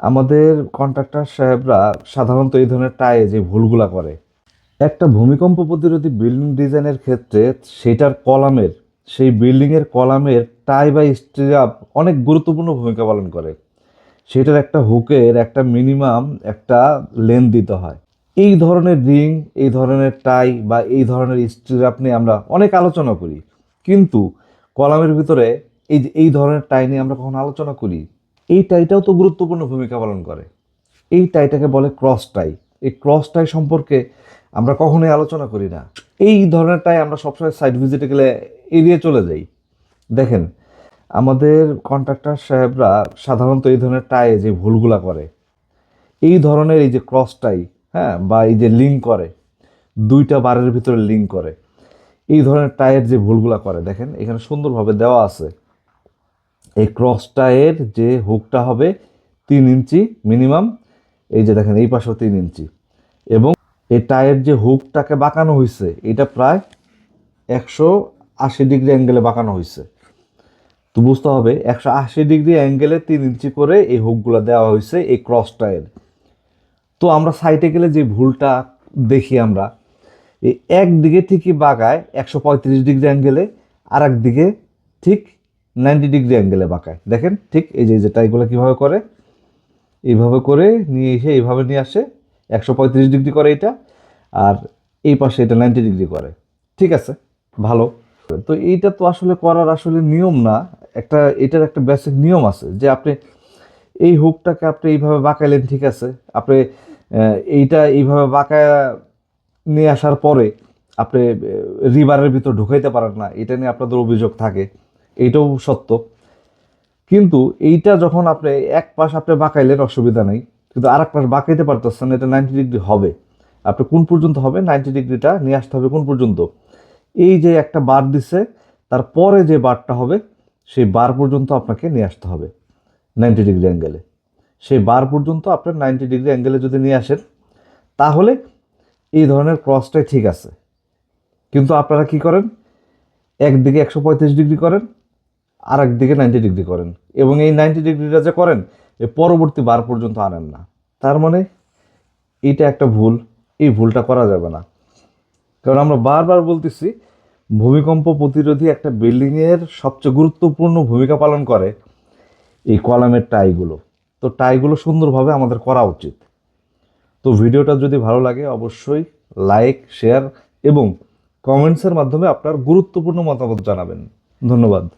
আমাদের কন্ট্রাক্টর সাহেবরা সাধারণত এই ধরনের টায়ে যে ভুলগুলা করে, একটা ভূমিকম্প প্রতিরোধী বিল্ডিং ডিজাইনের ক্ষেত্রে সেটার কলামের, সেই বিল্ডিংয়ের কলামের টাই বা স্ট্রাপ অনেক গুরুত্বপূর্ণ ভূমিকা পালন করে। সেটার একটা হুকের একটা মিনিমাম একটা লেন দিতে হয়। এই ধরনের রিং এই ধরনের টাই বা এই ধরনের স্ট্রাপ নিয়ে আমরা অনেক আলোচনা করি। কিন্তু কলামের ভিতরে এই এই ধরনের টাই নিয়ে আমরা কখন আলোচনা করি এই টাইটাও তো গুরুত্বপূর্ণ ভূমিকা পালন করে। এই টাইটাকে বলে ক্রস টাই এই ক্রস টাই সম্পর্কে আমরা কখনোই আলোচনা করি না। এই ধরনের টাই আমরা সবসময় সাইড ভিজিটে গেলে এড়িয়ে চলে যাই। দেখেন, আমাদের কন্ট্রাক্টর সাহেবরা সাধারণত এই ধরনের টায়ে যে ভুলগুলা করে, এই ধরনের এই যে ক্রস টাই হ্যাঁ বা এই যে লিঙ্ক করে, দুইটা বারের ভিতরে লিঙ্ক করে, এই ধরনের টায়ের যে ভুলগুলা করে, দেখেন, এখানে সুন্দরভাবে দেওয়া আছে। এই ক্রস টায়ের যে হুকটা হবে তিন ইঞ্চি মিনিমাম এই যে দেখেন, এই পাশেও তিন ইঞ্চি। এবং এই টায়ের যে হুকটাকে বাঁকানো হয়েছে এটা প্রায় একশো আশি ডিগ্রি অ্যাঙ্গেলে বাঁকানো হয়েছে তো বুঝতে হবে, একশো আশি ডিগ্রি অ্যাঙ্গেলে তিন ইঞ্চি করে এই হুকগুলো দেওয়া হয়েছে এই ক্রস টায়ের তো আমরা সাইটে গেলে যে ভুলটা দেখি আমরা, এই একদিকে ঠিকই বাঁকায় একশো পঁয়ত্রিশ ডিগ্রি অ্যাঙ্গেলে আর একদিকে ঠিক নাইনটি ডিগ্রি অ্যাঙ্গেলে বাঁকায়। দেখেন ঠিক এই যে এই যে টাইগুলো কীভাবে করে? এইভাবে করে নিয়ে এসে এইভাবে নিয়ে আসে। একশো পঁয়ত্রিশ ডিগ্রি করে এটা, আর এই পাশে এটা নাইনটি ডিগ্রি করে। ঠিক আছে, ভালো। তো এইটা তো আসলে করার আসলে নিয়ম না। একটা, এটার একটা বেসিক নিয়ম আছে যে আপনি এই হুকটাকে আপনি এইভাবে বাঁকাইলেন, ঠিক আছে? আপনি এইটা এইভাবে বাঁকায় নিয়ে আসার পরে আপনি রিভারের ভিতর ঢুকাইতে পারেন না। এটা নিয়ে আপনাদের অভিযোগ থাকে। এইটাও সত্য। কিন্তু এইটা যখন আপনি এক পাশ আপনি বাঁকাইলেন, অসুবিধা নেই। কিন্তু আর এক পাশ বাঁকাইতে পারতেছেন, এটা নাইনটি ডিগ্রি হবে। আপনি কোন পর্যন্ত হবে? নাইনটি ডিগ্রিটা নিয়ে আসতে হবে কোন পর্যন্ত? এই যে একটা বার দিছে তারপরে যে বারটা হবে, সেই বার পর্যন্ত আপনাকে নিয়ে আসতে হবে নাইনটি ডিগ্রি অ্যাঙ্গেলে সেই বার পর্যন্ত আপনার নাইনটি ডিগ্রি অ্যাঙ্গেলে যদি নিয়ে আসেন, তাহলে এই ধরনের ক্রসটাই ঠিক আছে। কিন্তু আপনারা কি করেন? একদিকে একশো পঁয়ত্রিশ ডিগ্রি করেন আর একদিকে নাইনটি ডিগ্রি করেন। এবং এই নাইনটি ডিগ্রিটা যে করেন, এ পরবর্তী বার পর্যন্ত আনেন না। তার মানে এটা একটা ভুল, এই ভুলটা করা যাবে না। কারণ আমরা বারবার বলতেছি, ভূমিকম্প প্রতিরোধী একটা বিল্ডিংয়ের সবচেয়ে গুরুত্বপূর্ণ ভূমিকা পালন করে এই কলামের টাইগুলো। তো টাইগুলো সুন্দরভাবে আমাদের করা উচিত। তো ভিডিওটা যদি ভালো লাগে, অবশ্যই লাইক, শেয়ার এবং কমেন্টসের মাধ্যমে আপনার গুরুত্বপূর্ণ মতামত জানাবেন। ধন্যবাদ।